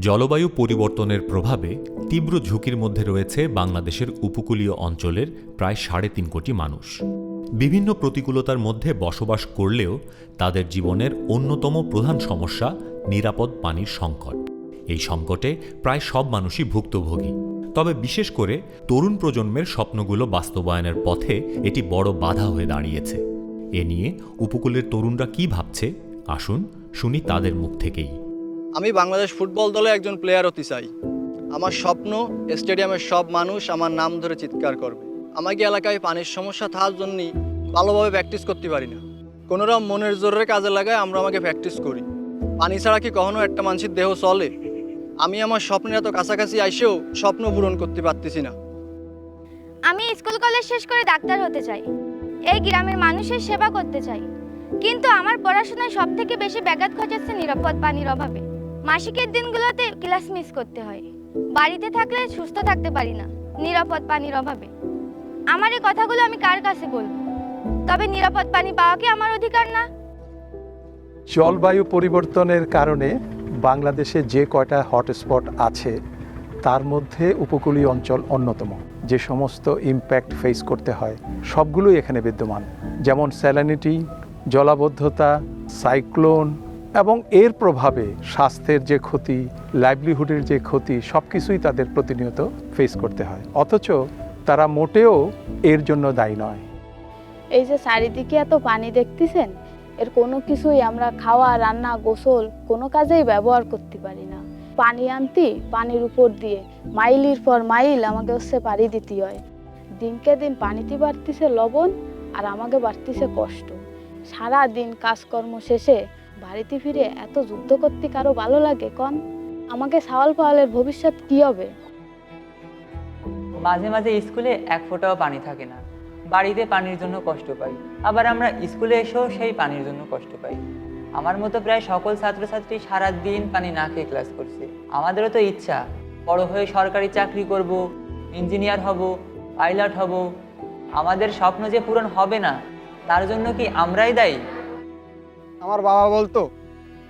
জলবায়ু পরিবর্তনের প্রভাবে তীব্র ঝুঁকির মধ্যে রয়েছে বাংলাদেশের উপকূলীয় অঞ্চলের প্রায় সাড়ে তিন কোটি মানুষ। বিভিন্ন প্রতিকূলতার মধ্যে বসবাস করলেও তাদের জীবনের অন্যতম প্রধান সমস্যা নিরাপদ পানির সংকট। এই সংকটে প্রায় সব মানুষই ভুক্তভোগী। তবে বিশেষ করে তরুণ প্রজন্মের স্বপ্নগুলো বাস্তবায়নের পথে এটি বড় বাধা হয়ে দাঁড়িয়েছে। এ নিয়ে উপকূলের তরুণরা কি ভাবছে? আসুন শুনি তাদের মুখ থেকেই। আমি বাংলাদেশ ফুটবল দলে একজন প্লেয়ার হতে চাই। আমার স্বপ্ন, স্টেডিয়ামের সব মানুষ আমার নাম ধরে চিৎকার করবে। আমাকে এলাকায় পানির সমস্যা থাকার জন্যই ভালোভাবে প্র্যাকটিস করতে পারি না। কোনোরা মনের জোরের কাজে লাগায় আমরা আমাকে প্র্যাকটিস করি। পানি ছাড়া কি কখনো একটা মানুষের দেহ চলে? আমি আমার স্বপ্নের এত কাছাকাছি আইসেও স্বপ্ন পূরণ করতে পারতেছি না। আমি স্কুল, কলেজ শেষ করে ডাক্তার হতে চাই। এই গ্রামের মানুষের সেবা করতে চাই। কিন্তু আমার পড়াশোনায় সব থেকে বেশি ব্যাঘাত ঘটাচ্ছে নিরাপদ পানির অভাবে। মাসিকের দিনগুলোতে ক্লাস মিস করতে হয়। বাড়িতে থাকলে সুস্থ থাকতে পারি না, নিরাপদ পানির অভাবে। আমার এই কথাগুলো আমি কার কাছে বলব? তবে নিরাপদ পানি পাওয়া কি আমার অধিকার না? জলবায়ু পরিবর্তনের কারণে বাংলাদেশে যে কয়টা হটস্পট আছে, তার মধ্যে উপকূলীয় অঞ্চল অন্যতম। যে সমস্ত ইম্প্যাক্ট ফেস করতে হয়, সবগুলোই এখানে বিদ্যমান। যেমন স্যালানিটি জলাবদ্ধতা সাইক্লোন এবং এর প্রভাবে স্বাস্থ্যের যে ক্ষতি লাইভলিহুডের যে ক্ষতি সব কিছুই তাদের প্রতিনিয়ত ফেস করতে হয়। অথচ তারা মোটেও এর জন্য দায়ী নয়। এই যে চারিদিকে এত পানি দেখতেছেন, এর কোনো কিছুই আমরা খাওয়া, রান্না, গোসল কোনো কাজেই ব্যবহার করতে পারি না। পানি আনতি পানির উপর দিয়ে, মাইলের পর মাইল আমাকে হচ্ছে পাড়ি দিতে হয়। দিনকে দিন পানিতে বাড়তিছে লবণ আর আমাকে বাড়তিছে কষ্ট। সারা দিন কাজকর্ম শেষে বাড়িতে ফিরে এত যুদ্ধ করতে কারও ভালো লাগে, কন? আমাকে সাওয়াল পাওয়ালের ভবিষ্যৎ কি হবে? মাঝে মাঝে স্কুলে এক ফোঁটাও পানি থাকে না। বাড়িতে পানির জন্য কষ্ট পাই। আবার আমরা স্কুলে এসেও সেই পানির জন্য কষ্ট পাই। আমার মতো প্রায় সকল ছাত্রছাত্রী সারা দিন পানি না খেয়ে ক্লাস করছে। আমাদেরও তো ইচ্ছা, বড় হয়ে সরকারি চাকরি করব, ইঞ্জিনিয়ার হব, পাইলট হব। আমাদের স্বপ্ন যে পূরণ হবে না, তার জন্য কি আমরাই দায়ী? আমার বাবা বলতো,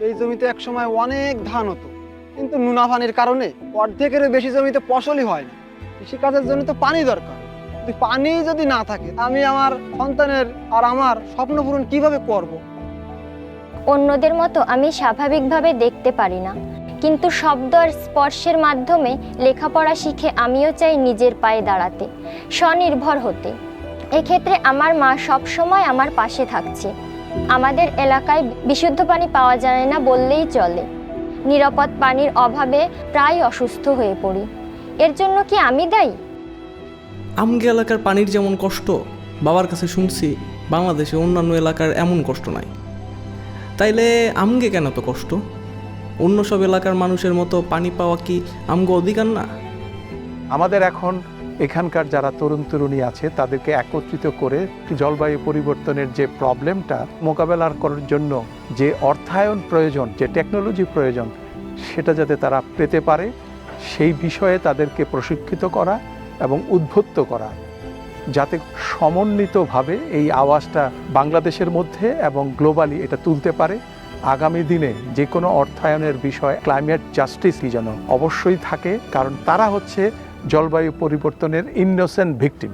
এই জমিতে একসময় অনেক ধান হতো, কিন্তু নুনাফানির কারণে অর্ধেকেরও বেশি জমিতে ফসলই হয় না। কৃষিকাজের জন্য তো পানি দরকার। যদি পানি যদি না থাকে, আমি আমার সন্তানের আর আমার স্বপ্ন পূরণ কীভাবে করব। অন্যদের মতো আমি স্বাভাবিকভাবে দেখতে পারি না। কিন্তু শব্দ আর স্পর্শের মাধ্যমে লেখাপড়া শিখে আমিও চাই নিজের পায়ে দাঁড়াতে, স্বনির্ভর হতে। এক্ষেত্রে আমার মা সব সময় আমার পাশে থাকছে। আমাদের এলাকায় বিশুদ্ধ পানি পাওয়া যায় না বললেই চলে। নিরাপদ পানির অভাবে প্রায় অসুস্থ হয়ে পড়ি। এর জন্য কি আমি দায়ী? আমগে এলাকার পানির যেমন কষ্ট বাবার কাছে শুনছি বাংলাদেশে অন্যান্য এলাকার এমন কষ্ট নাই। তাইলে আমগে কেন তো কষ্ট? অন্য সব এলাকার মানুষের মতো পানি পাওয়া কি আমগো অধিকার না? আমাদের এখন এখানকার যারা তরুণ তরুণী আছে, তাদেরকে একত্রিত করে জলবায়ু পরিবর্তনের যে প্রবলেমটা মোকাবেলার করার জন্য যে অর্থায়ন প্রয়োজন, যে টেকনোলজি প্রয়োজন, সেটা যাতে তারা পেতে পারে, সেই বিষয়ে তাদেরকে প্রশিক্ষিত করা এবং উদ্বুদ্ধ করা। যাতে সমন্বিতভাবে এই আওয়াজটা বাংলাদেশের মধ্যে এবং গ্লোবালি এটা তুলতে পারে। আগামী দিনে যে কোনো অর্থায়নের বিষয় ক্লাইমেট জাস্টিসই যেন অবশ্যই থাকে, কারণ তারা হচ্ছে জলবায়ু পরিবর্তনের ইনোসেন্ট ভিকটিম